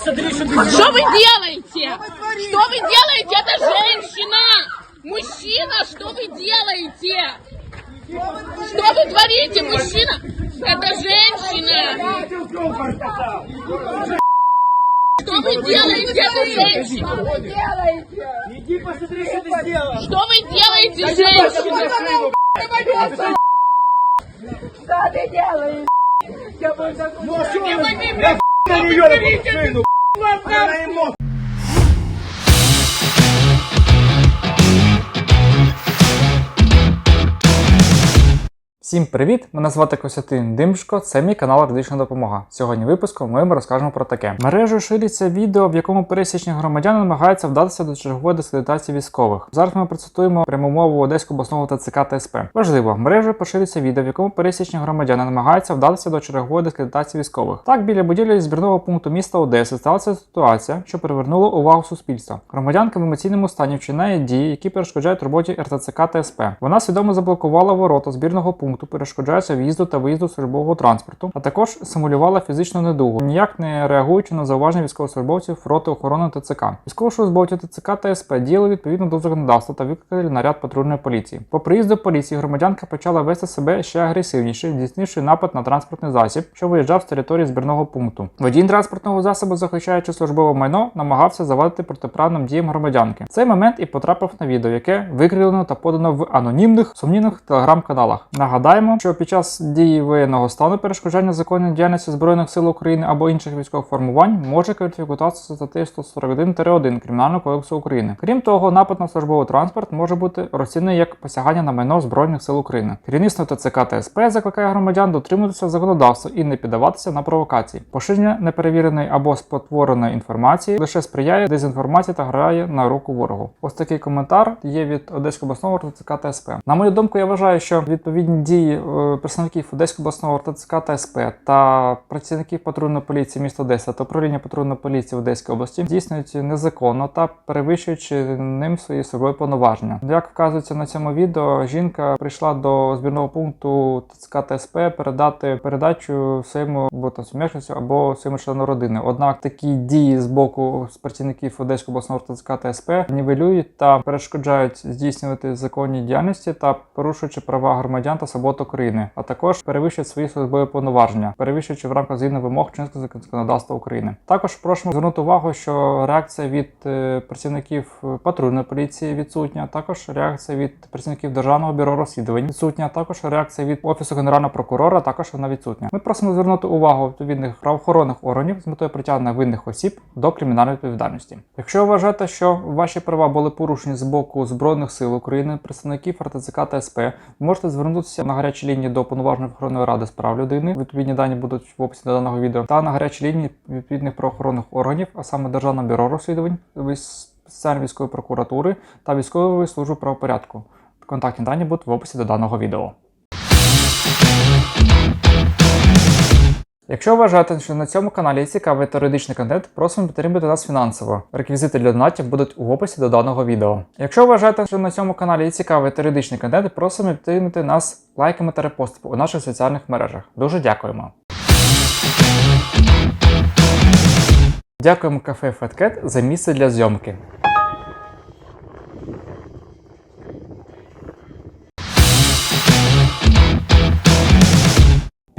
что Что вы делаете? Что вы делаете? Это женщина! Мужчина, что вы делаете? Что вы творите, мужчина? Это женщина! Что вы делаете, это женщина? Иди посмотри, что ты сделал. Что вы делаете, женщина? Что ты делаешь? Я буду. Ну а что? Я на нее на Mwen mwen mwen! Всім привіт! Мене звати Костянтин Димшко, це мій канал Юридична допомога. Сьогодні випуску ми розкажемо про таке. Мережею шириться відео, в якому пересічні громадяни намагаються вдатися до чергової дискредитації військових. Зараз ми процитуємо пряму мову Одеського обласного ТЦК та СП. Важливо, мережею поширюється відео, в якому пересічні громадяни намагаються вдатися до чергової дискредитації військових. Так, біля будівлі збірного пункту міста Одеси сталася ситуація, що привернула увагу суспільства. Громадянка в емоційному стані вчиняє дії, які перешкоджають роботі РТЦК та СП. Вона свідомо заблокувала ворота збірного пункту, перешкоджаючи в'їзду та виїзду службового транспорту, а також симулювала фізичну недугу, ніяк не реагуючи на зауваження військовослужбовців роти охорони ТЦК. Військовослужбовці ТЦК та СП діяли відповідно до законодавства та викликали наряд патрульної поліції. По приїзду поліції громадянка почала вести себе ще агресивніше, здійснивши напад на транспортний засіб, що виїжджав з території збірного пункту. Водій транспортного засобу, захищаючи службове майно, намагався завадити протиправним діям громадянки. Цей момент і потрапив на відео, яке викрилено та подано в анонімних сумнівних телеграм-каналах. Нагадаємо, що під час дії воєнного стану перешкоджання законної діяльності збройних сил України або інших військових формувань може кваліфікуватися статтею 141-1 Кримінального кодексу України. Крім того, напад на службовий транспорт може бути розцінений як посягання на майно збройних сил України. Керівництво ТЦК та СП закликає громадян дотримуватися законодавства і не піддаватися на провокації. Поширення неперевіреної або спотвореної інформації лише сприяє дезінформації та грає на руку ворогу. Ось такий коментар є від Одеського обласного ТЦК та СП. На мою думку, я вважаю, що відповідні дії е, представників Одеського обласного ТЦК та СП та працівників патрульної поліції міста Одеса та управління патрульної поліції в Одеській області здійснюють незаконно та перевищуючи ним свої службові повноваження. Як вказується на цьому відео, жінка прийшла до збірного пункту ТЦК та СП передати передачу своєму сумішницю або своєму члену родини. Однак такі дії з боку працівників Одеського обласного ТЦК та СП нівелюють та перешкоджають здійснювати законні діяльності та порушуючи права громадян та свобод України, а також перевищують свої службові повноваження, перевищуючи в рамках згідно вимог чинського законодавства України. Також просимо звернути увагу, що реакція від е, працівників е, патрульної поліції відсутня, також реакція від працівників державного бюро розслідувань відсутня, також реакція від офісу генерального прокурора також вона відсутня. Ми просимо звернути увагу відповідних правоохоронних органів з метою притягнення винних осіб до кримінальної відповідальності. Якщо вважаєте, що ваші права були порушені з боку збройних сил України, представників РТЦК та СП, можете звернутися на гарячі лінії до повноважної охоронної ради з прав людини. Відповідні дані будуть в описі до даного відео, та на гарячі лінії відповідних правоохоронних органів, а саме Державне бюро розслідувань, спеціальної військової прокуратури та військової служби правопорядку. Контактні дані будуть в описі до даного відео. Якщо вважаєте, що на цьому каналі є цікавий та юридичний контент, просимо підтримати нас фінансово. Реквізити для донатів будуть у описі до даного відео. Якщо вважаєте, що на цьому каналі цікавий та юридичний контент, просимо підтримати нас лайками та репостами у наших соціальних мережах. Дуже дякуємо. Дякуємо кафе Феткет за місце для зйомки.